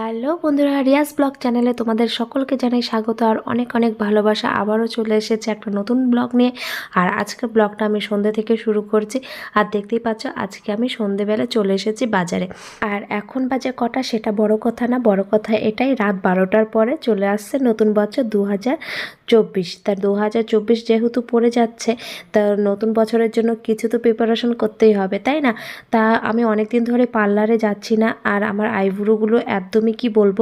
Hello বন্ধুরা, Riaz blog চ্যানেলে তোমাদের সকলকে জানাই স্বাগত আর অনেক অনেক ভালোবাসা। আবারও চলে এসেছে একটা নতুন ব্লগ নিয়ে আর আজকের ব্লগটা আমি সন্ধ্যে থেকে শুরু করছি আর দেখতেই পাচ্ছ আজকে আমি সন্ধেবেলা চলে এসেছি বাজারে। আর এখন বাজে কটা? সেটা বড় কথা না, বড় কথা এটাই। রাত বারোটার পরে চলে আসছে নতুন বছর দু হাজার চব্বিশ। তার দু হাজার চব্বিশ যেহেতু পড়ে যাচ্ছে, তা নতুন বছরের জন্য কিছু তো প্রিপারেশন করতেই হবে, তাই না? তা আমি অনেক দিন ধরে পার্লারে যাচ্ছি না আর আমার আইব্রোগুলো একদমই কি বলব?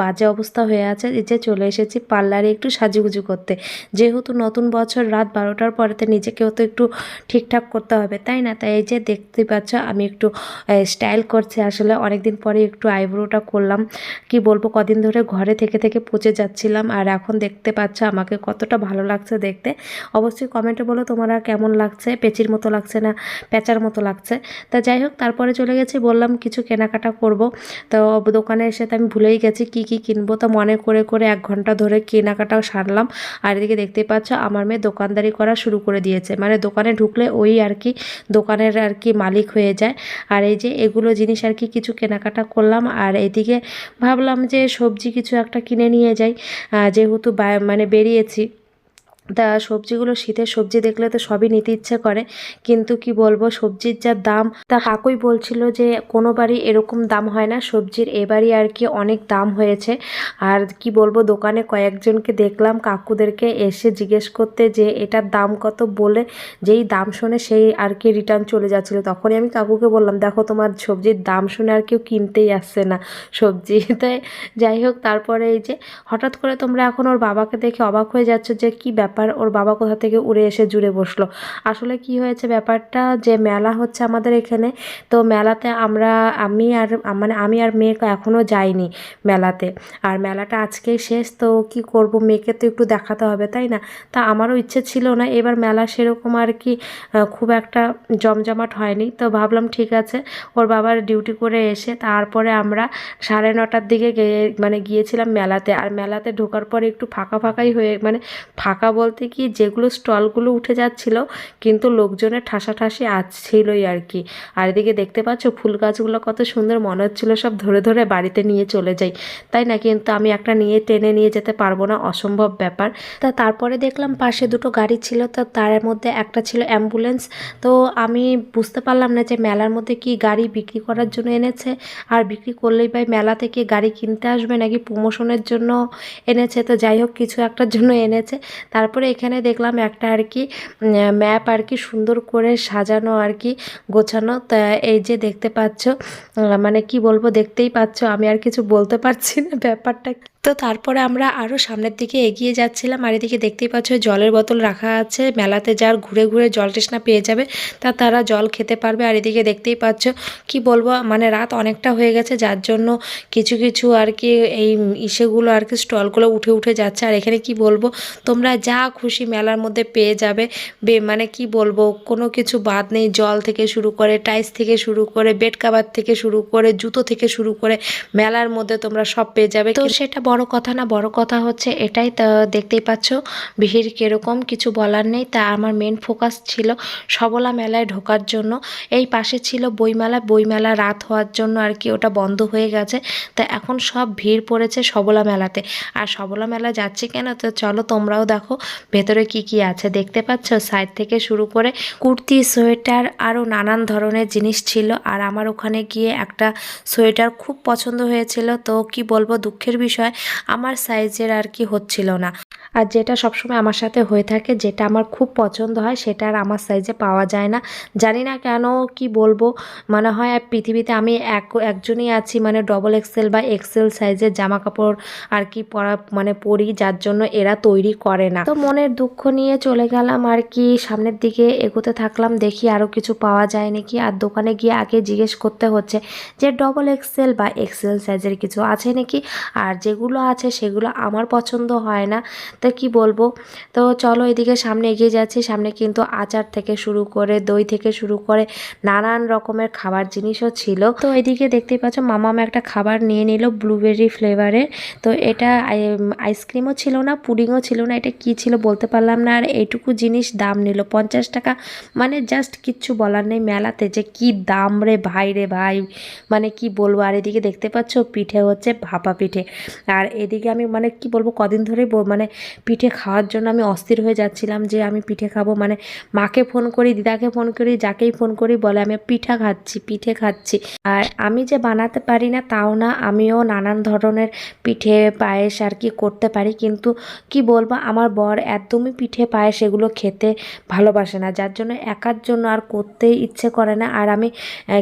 বাজে অবস্থা হয়ে আছে যে চলে এসেছি পার্লারে একটু সাজুগুজু করতে। যেহেতু নতুন বছর, রাত বারোটার পরেতে নিজেকেও তো একটু ঠিকঠাক করতে হবে, তাই না? তাই এই যে দেখতে পাচ্ছ, আমি একটু স্টাইল করছি আসলে। অনেক দিন পরে একটু আইব্রোটা করলাম। কি বলব, কদিন ধরে ঘরে থেকে থেকে পচে যাচ্ছিলাম আর এখন দেখতে পাচ্ছ আমাকে কতটা ভালো লাগছে দেখতে। অবশ্যই কমেন্টে বলো তোমরা কেমন লাগছে, পেচির মতো লাগছে না, প্যাচার মতো লাগছে। তা যাই হোক, তারপরে চলে গেছি, বললাম কিছু কেনাকাটা করব। তো দোকানে এসে তো আমি ভুলেই গেছি কি কি কিনবো। তা মনে করে করে এক ঘণ্টা ধরে কেনাকাটাও সারলাম। আর এদিকে দেখতে পাচ্ছ, আমার মেয়ে দোকানদারি করা শুরু করে দিয়েছে। মানে দোকানে ঢুকলে ওই আর কি দোকানের আর কি মালিক হয়ে যায়। আর এই যে এগুলো জিনিস আর কি কিছু কেনাকাটা করলাম। আর এদিকে ভাবলাম যে সবজি কিছু একটা কিনে নিয়ে যাই। যেহেতু মানে বেরিয়েছি। তা সবজিগুলো শীতের সবজি দেখলে তো সবই নিতে ইচ্ছে করে। কিন্তু কি বলব, সবজির যা দাম, তা কাকুই বলছিল যে কোনো বাড়ি এরকম দাম হয় না। সবজির এবারই আর কি অনেক দাম হয়েছে। আর কি বলব, দোকানে কয়েকজনকে দেখলাম, কাকুদেরকে এসে জিজ্ঞেস করতে যে এটার দাম কত বলে, যেই দাম শুনে সেই আর কি রিটার্ন চলে যাচ্ছিল। তখনই আমি কাকুকে বললাম, দেখো তোমার সবজির দাম শুনে আর কেউ কিনতেই আসছে না। সবজি তাই যাই হোক, তারপরে এই যে হঠাৎ করে তোমরা এখন ওর বাবাকে দেখে অবাক হয়ে যাচ্ছ যে কি ব্যাপার? ওর বাবা কোথা থেকে উড়ে এসে জুড়ে বসল। আসলে কি হয়েছে ব্যাপারটা? যে মেলা হচ্ছে আমাদের এখানে, তো মেলাতে আমরা, আমি আর মানে আমি আর মেয়ে এখনও যাইনি মেলাতে। আর মেলাটা আজকেই শেষ, তো কি করব? মেয়েকে তো একটু দেখাতে হবে, তাই না? তা আমারও ইচ্ছে ছিল না, এবার মেলা সেরকম আর কি খুব একটা জমজমাট হয়নি। তো ভাবলাম ঠিক আছে, ওর বাবার ডিউটি করে এসে তারপরে আমরা সাড়ে নটার দিকে মানে গিয়েছিলাম মেলাতে। আর মেলাতে ঢোকার পরে একটু ফাঁকা ফাঁকাই হয়ে মানে ফাঁকা বলতে কি, যেগুলো স্টলগুলো উঠে যাচ্ছিল, কিন্তু লোকজনের ঠাসাঠাসি আসছিলই আর কি। আর এদিকে দেখতে পাচ্ছ, ফুল গাছগুলো কত সুন্দর মনে হচ্ছিল, সব ধরে ধরে বাড়িতে নিয়ে চলে যাই। তাই না, কিন্তু আমি একটা নিয়ে টেনে নিয়ে যেতে পারব না, অসম্ভব ব্যাপার। তা তারপরে দেখলাম পাশে দুটো গাড়ি ছিল, তো তার মধ্যে একটা ছিল অ্যাম্বুলেন্স। তো আমি বুঝতে পারলাম না যে মেলার মধ্যে কি গাড়ি বিক্রি করার জন্য এনেছে, আর বিক্রি করলেই ভাই মেলা থেকে গাড়ি কিনতে আসবে নাকি প্রমোশনের জন্য এনেছে? তো যাই হোক, কিছু একটার জন্য এনেছে। তারপরে এখানে দেখলাম একটা আর কি ম্যাপ আর কি সুন্দর করে সাজানো আর কি, গোছানো। তা এই যে দেখতে পাচ্ছ মানে কি বলব, দেখতেই পাচ্ছ, আমি আর কিছু বলতে পারছি না ব্যাপারটা। তো তারপরে আমরা আরও সামনের দিকে এগিয়ে যাচ্ছিলাম, আর এদিকে দেখতেই পাচ্ছ জলের বোতল রাখা আছে। মেলাতে যার ঘুরে ঘুরে জল তৃষ্ণা পেয়ে যাবে, তা তারা জল খেতে পারবে। আর এদিকে দেখতেই পাচ্ছ, কি বলব মানে রাত অনেকটা হয়ে গেছে, যার জন্য কিছু কিছু আর কি এই ইসেগুলো আর কি স্টলগুলো উঠে উঠে যাচ্ছে। আর এখানে কি বলব, তোমরা যা খুশি মেলার মধ্যে পেয়ে যাবে। বে মানে কি বলব, কোনো কিছু বাদ নেই, জল থেকে শুরু করে, টাইস থেকে শুরু করে, বেড কাভার থেকে শুরু করে, জুতো থেকে শুরু করে মেলার মধ্যে তোমরা সব পেয়ে যাবে। তো সেটা বড় কথা না, বড় কথা হচ্ছে এটাই, তো দেখতেই পাচ্ছ ভিড় কীরকম, কিছু বলার নেই। তা আমার মেন ফোকাস ছিল সবলা মেলায় ঢোকার জন্য। এই পাশে ছিল বইমেলা বইমেলা রাত হওয়ার জন্য আর কি ওটা বন্ধ হয়ে গেছে। তা এখন সব ভিড় পড়েছে সবলা মেলাতে। আর সবলা মেলা যাচ্ছে কেন? তো চলো তোমরাও দেখো। ভেতরে কি কি আছে দেখতে পাচ্ছ? সাইড থেকে শুরু করে কুর্তি, সোয়েটার আরও নানান ধরনের জিনিস ছিল। আর আমার ওখানে গিয়ে একটা সোয়েটার খুব পছন্দ হয়েছিল। তো কি বলব, দুঃখের বিষয়, আমার সাইজের আর কি হচ্ছিল না। আর যেটা সবসময় আমার সাথে হয়ে থাকে, যেটা আমার খুব পছন্দ হয়, সেটা আর আমার সাইজে পাওয়া যায় না। জানি না কেন কি বলব, মনে হয় পৃথিবীতে আমি এক, একজনই আছি মানে ডবল এক্সেল বা এক্সেল সাইজের জামা কাপড় আর কি পরা মানে পরি, যার জন্য এরা তৈরি করে না। তো মনের দুঃখ নিয়ে চলে গেলাম আর কি, সামনের দিকে এগোতে থাকলাম, দেখি আরও কিছু পাওয়া যায় নাকি। আর দোকানে গিয়ে আগে জিজ্ঞেস করতে হচ্ছে যে ডবল এক্সেল বা এক্সেল সাইজের কিছু আছে নাকি? আর যেগুলো আছে, সেগুলো আমার পছন্দ হয় না। তো কি বলব? তো চলো এদিকে সামনে এগিয়ে যাচ্ছি। সামনে কিন্তু আচার থেকে শুরু করে, দই থেকে শুরু করে নানান রকমের খাবার জিনিসও ছিল। তো এদিকে দেখতেই পাচ্ছ মামা মামাম একটা খাবার নিয়ে নিল ব্লুবেরি ফ্লেভারের তো এটা আই- আইসক্রিমও ছিল না পুডিংও ছিল না, এটা কি ছিল বলতে পারলাম না। আর এইটুকু জিনিস দাম নিল পঞ্চাশ টাকা। মানে জাস্ট কিচ্ছু বলার নেই মেলাতে যে কি দাম রে ভাই রে ভাই। মানে কি বলব? আর এদিকে দেখতে পাচ্ছ পিঠে হচ্ছে ভাপা পিঠে। আর এদিকে আমি মানে কি বলব? কদিন ধরেই মানে পিঠে খাওয়ার জন্য আমি অস্থির হয়ে যাচ্ছিলাম যে আমি পিঠে খাব। মানে মাকে ফোন করি, দিদাকে ফোন করি, যাকেই ফোন করি বলে, আমি পিঠা খাচ্ছি, পিঠে খাচ্ছি। আর আমি যে বানাতে পারি না তাও না, আমিও নানান ধরনের পিঠে, পায়েস আর কি করতে পারি। কিন্তু কি বলব, আমার বর একদমই পিঠে, পায়েস এগুলো খেতে ভালোবাসে না। যার জন্য একার জন্য আর করতে ইচ্ছে করে না। আর আমি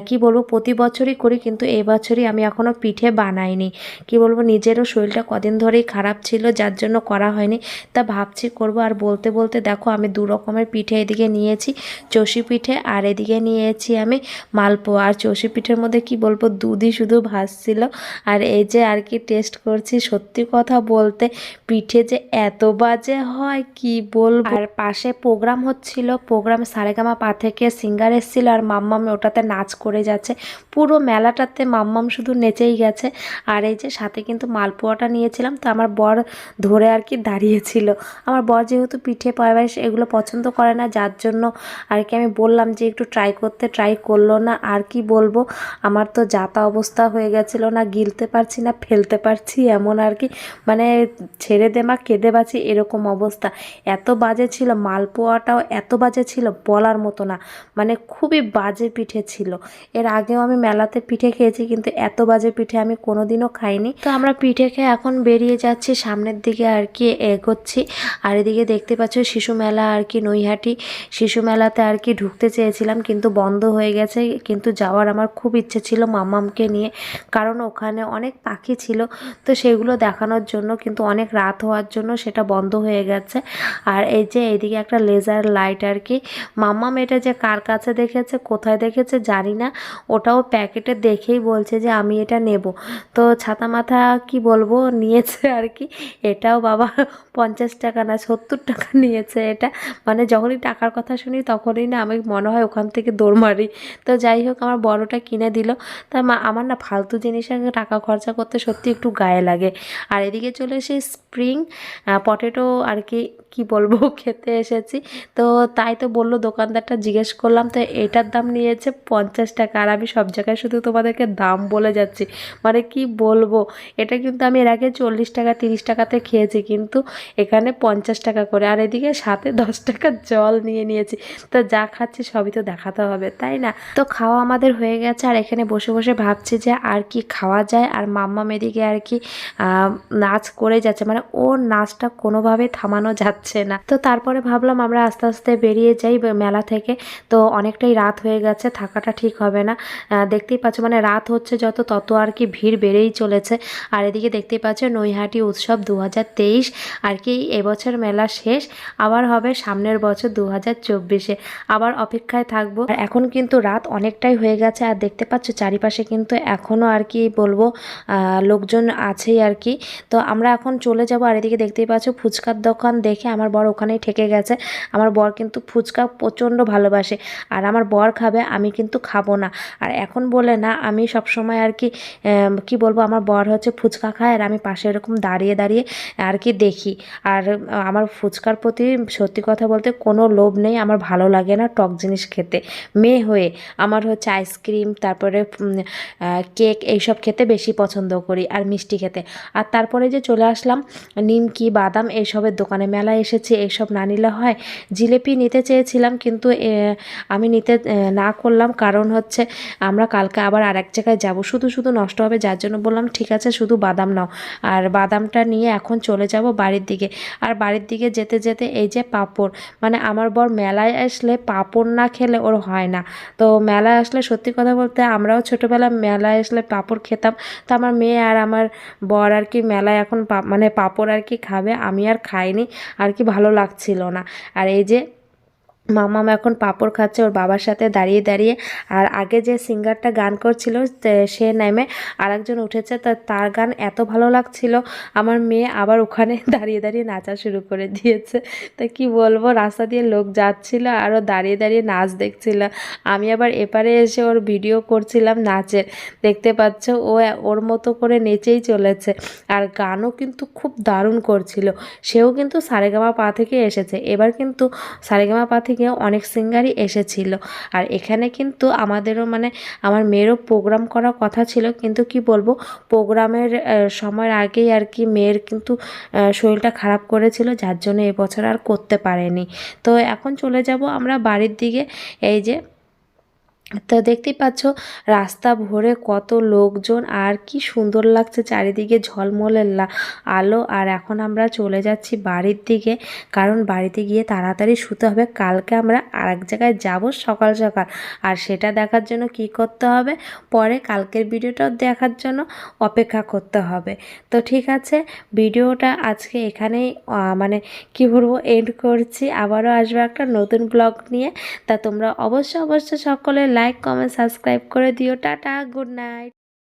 কি বলব, প্রতি বছরই করি, কিন্তু এই বছরই আমি এখনও পিঠে বানাইনি। কি বলব, নিজেরও শরীরটা কদিন ধরেই খারাপ ছিল, যার জন্য করা হয়নি। তা ভাবছি করব। আর বলতে বলতে দেখো, আমি দু রকমের পিঠে এদিকে নিয়েছি, চষি পিঠে আর এদিকে নিয়েছি আমি মালপোয়া। আর চষি পিঠের মধ্যে কি বলব, দুধই শুধু ভাসছিল। আর এই যে আর কি টেস্ট করছি, সত্যি কথা বলতে পিঠে যে এত বাজে হয়, কি বলব? আর পাশে প্রোগ্রাম হচ্ছিল প্রোগ্রাম সারেগামা পা থেকে সিঙ্গার এসেছিল আর মাম্মাম ওটাতে নাচ করে যাচ্ছে। পুরো মেলাটাতে মাম্মাম শুধু নেচেই গেছে। আর এই যে সাথে কিন্তু মালপোয়াটা নিয়েছিলাম, তো আমার বর ধরে আর কি দাঁড়িয়েছিল। আমার বর যেহেতু পিঠে পায়েস এগুলো পছন্দ করে না, যার জন্য আর কি আমি বললাম যে একটু ট্রাই করতে ট্রাই করল না। আর কি বলব, আমার তো যাতা অবস্থা হয়ে গেছিল না, গিলতে পারছি না, ফেলতে পারছি এমন আর কি। মানে ছেড়ে দে মা, কেঁদে বাঁচি এরকম অবস্থা। এত বাজে ছিল, মালপোয়াটাও এত বাজে ছিল, বলার মতো না। মানে খুবই বাজে পিঠে ছিল। এর আগেও আমি মেলাতে পিঠে খেয়েছি, কিন্তু এত বাজে পিঠে আমি কোনোদিনও খাইনি। তো আমরা পিঠে খেয়ে এখন বেরিয়ে যাচ্ছি সামনের দিকে আর কি এগোচ্ছি। আর এদিকে দেখতে পাচ্ছ শিশু মেলা আর কি নৈহাটি। শিশু মেলাতে আর কি ঢুকতে চেয়েছিলাম, কিন্তু বন্ধ হয়ে গেছে। কিন্তু যাওয়ার আমার খুব ইচ্ছে ছিল মামামকে নিয়ে, কারণ ওখানে অনেক পাখি ছিল। তো সেগুলো দেখানোর জন্য, কিন্তু অনেক রাত হওয়ার জন্য সেটা বন্ধ হয়ে গেছে। আর এই যে এইদিকে একটা লেজার লাইট আর কি। মাম্মাম এটা যে কার কাছে দেখেছে, কোথায় দেখেছে জানি না। ওটাও প্যাকেটে দেখেই বলছে যে আমি এটা নেব। তো ছাতা মাথা কি বলব, নিয়েছে আর কি। এটাও বাবা পঞ্চাশ টাকা না সত্তর টাকা নিয়েছে এটা। মানে যখনই টাকার কথা শুনি তখনই না আমি মনে হয় ওখান থেকে দৌড় মারি। তো যাই হোক, আমার বড়টা কিনে দিল। তা আমার না ফালতু জিনিসে টাকা খরচা করতে সত্যি একটু গায়ে লাগে। আর এদিকে চলে এসে স্প্রিং পটেটো আর কি কি বলব, খেতে এসেছি। তো তাই তো বলল দোকানদারটা, জিজ্ঞেস করলাম, তো এটার দাম নিয়েছে পঞ্চাশ টাকা, আর আমি সব জায়গায় শুধু তোমাদেরকে দাম বলে যাচ্ছি। মানে কি বলব, এটা কিন্তু আমি এর আগে চল্লিশ টাকা, তিরিশ টাকাতে খেয়েছি, কিন্তু এখানে পঞ্চাশ টাকা করে, আর এদিকে সাথে দশ টাকা জল নিয়ে নিয়েছি। তো যা খাচ্ছি সবই তো দেখাতে হবে, তাই না? তো খাওয়া আমাদের হয়ে গেছে, আর এখানে বসে বসে ভাবছি যে আর কি খাওয়া যায়, আর মাম্মা মেদিকে আর কি নাচ করে যাচ্ছে। মানে ওর নাচটা কোনোভাবে থামানো যাচ্ছে না। তো তারপরে ভাবলাম আমরা আস্তে আস্তে বেরিয়ে যাই মেলা থেকে। তো অনেকটাই রাত হয়ে গেছে, থাকাটা ঠিক হবে না। দেখতেই পাচ্ছ মানে রাত হচ্ছে যত তত আর কি ভিড় বেড়েই চলেছে। আর এদিকে দেখতেই পাচ্ছ, নৈহাটি উৎসব দু হাজার তেইশ আর কি এবছর মেলা শেষ। আবার হবে সামনের বছর দু আবার অপেক্ষায় থাকব। আর এখন কিন্তু রাত অনেকটাই হয়ে গেছে। আর দেখতে পাচ্ছ, চারিপাশে কিন্তু এখনও আর কি বলব লোকজন আছেই আর কি। তো আমরা এখন চলে যাব। আর এদিকে দেখতেই পাচ্ছ, ফুচকার দোকান দেখে আমার বর ওখানেই ঠেকে গেছে। আমার বর কিন্তু ফুচকা প্রচণ্ড ভালোবাসে। আর আমার বর খাবে, আমি কিন্তু খাব না। আর এখন বলে না, আমি সব সময় আর কি কি বলব, আমার বর হচ্ছে ফুচকা খায় আর আমি পাশে এরকম দাঁড়িয়ে দাঁড়িয়ে আর কি দেখি। আর আমার ফুচকার প্রতি সত্যি কথা বলতে কোনো লোভ নেই, আমার ভালো লাগে না টক জিনিস খেতে। মেয়ে হয়ে আমার হচ্ছে আইসক্রিম, তারপরে কেক এইসব খেতে বেশি পছন্দ করি আর মিষ্টি খেতে। আর তারপরে যে চলে আসলাম, নিমকি, বাদাম এইসবের দোকানে মেলায় এসেছি এইসব না নিলে হয়। জিলেপি নিতে চেয়েছিলাম কিন্তু আমি নিতে না করলাম। কারণ হচ্ছে, আমরা কালকে আবার আর এক জায়গায় যাব। শুধু শুধু নষ্ট হবে যার জন্য বললাম, ঠিক আছে, শুধু বাদাম নাও। আর বাদামটা নিয়ে এখন চলে যাব বাড়ির দিকে। আর বাড়ির দিকে যেতে যেতে এই যে পাপড় মানে আমার বর মেলায় আসলে পাপড় না খেলে ওর হয় না। তো মেলায় আসলে সত্যি কথা বলতে আমরাও ছোটোবেলা মেলায় আসলে পাপড় খেতাম। তো আমার মেয়ে আর আমার বর আর কি মেলায় এখন মানে পাপড় আর কি খাবে, আমি আর খাইনি। আর কি ভালো লাগছিল না। আর এই যে মামাম এখন পাঁপড় খাচ্ছে, ওর বাবার সাথে দাঁড়িয়ে দাঁড়িয়ে। আর আগে যে সিঙ্গারটা গান করছিল সে নেমে আরেকজন উঠেছে, তা, তার গান এত ভালো লাগছিল, আমার মেয়ে আবার ওখানে দাঁড়িয়ে দাঁড়িয়ে নাচা শুরু করে দিয়েছে। তা, কি বলব, রাস্তা দিয়ে লোক যাচ্ছিল, আরও দাঁড়িয়ে দাঁড়িয়ে নাচ দেখছিল। আমি আবার এপারে এসে ওর ভিডিও করছিলাম নাচের, দেখতে পাচ্ছ, ও ওর মতো করে নেচেই চলেছে। আর গানও কিন্তু খুব দারুণ করছিল, সেও কিন্তু সারেগামা পা থেকে এসেছে। এবার কিন্তু সারেগামা পা থেকে অনেক সিঙ্গারই এসেছিল। আর এখানে কিন্তু আমাদেরও মানে আমার মেয়েরও প্রোগ্রাম করার কথা ছিল। কিন্তু কি বলব প্রোগ্রামের সময়ের আগেই আর কি মেয়ের কিন্তু শরীরটা খারাপ করেছিল। যার জন্য এবছর আর করতে পারেনি। তো এখন চলে যাব আমরা বাড়ির দিকে। এই যে তো দেখতেই পাচ্ছ, রাস্তা ভরে কত লোকজন আর কি সুন্দর লাগছে চারিদিকে ঝলমলের আলো। আর এখন আমরা চলে যাচ্ছি বাড়ির দিকে, কারণ বাড়িতে গিয়ে তাড়াতাড়ি শুতে হবে। কালকে আমরা আরেক জায়গায় যাব সকাল সকাল। আর সেটা দেখার জন্য কি করতে হবে? পরে কালকের ভিডিওটাও দেখার জন্য অপেক্ষা করতে হবে। তো ঠিক আছে, ভিডিওটা আজকে এখানেই মানে কি বলব এন্ড করছি। আবারও আসবে একটা নতুন ব্লগ নিয়ে। তা তোমরা অবশ্য অবশ্যই সকলে লাইক কমেন্ট সাবস্ক্রাইব করে দিও। Tata good night.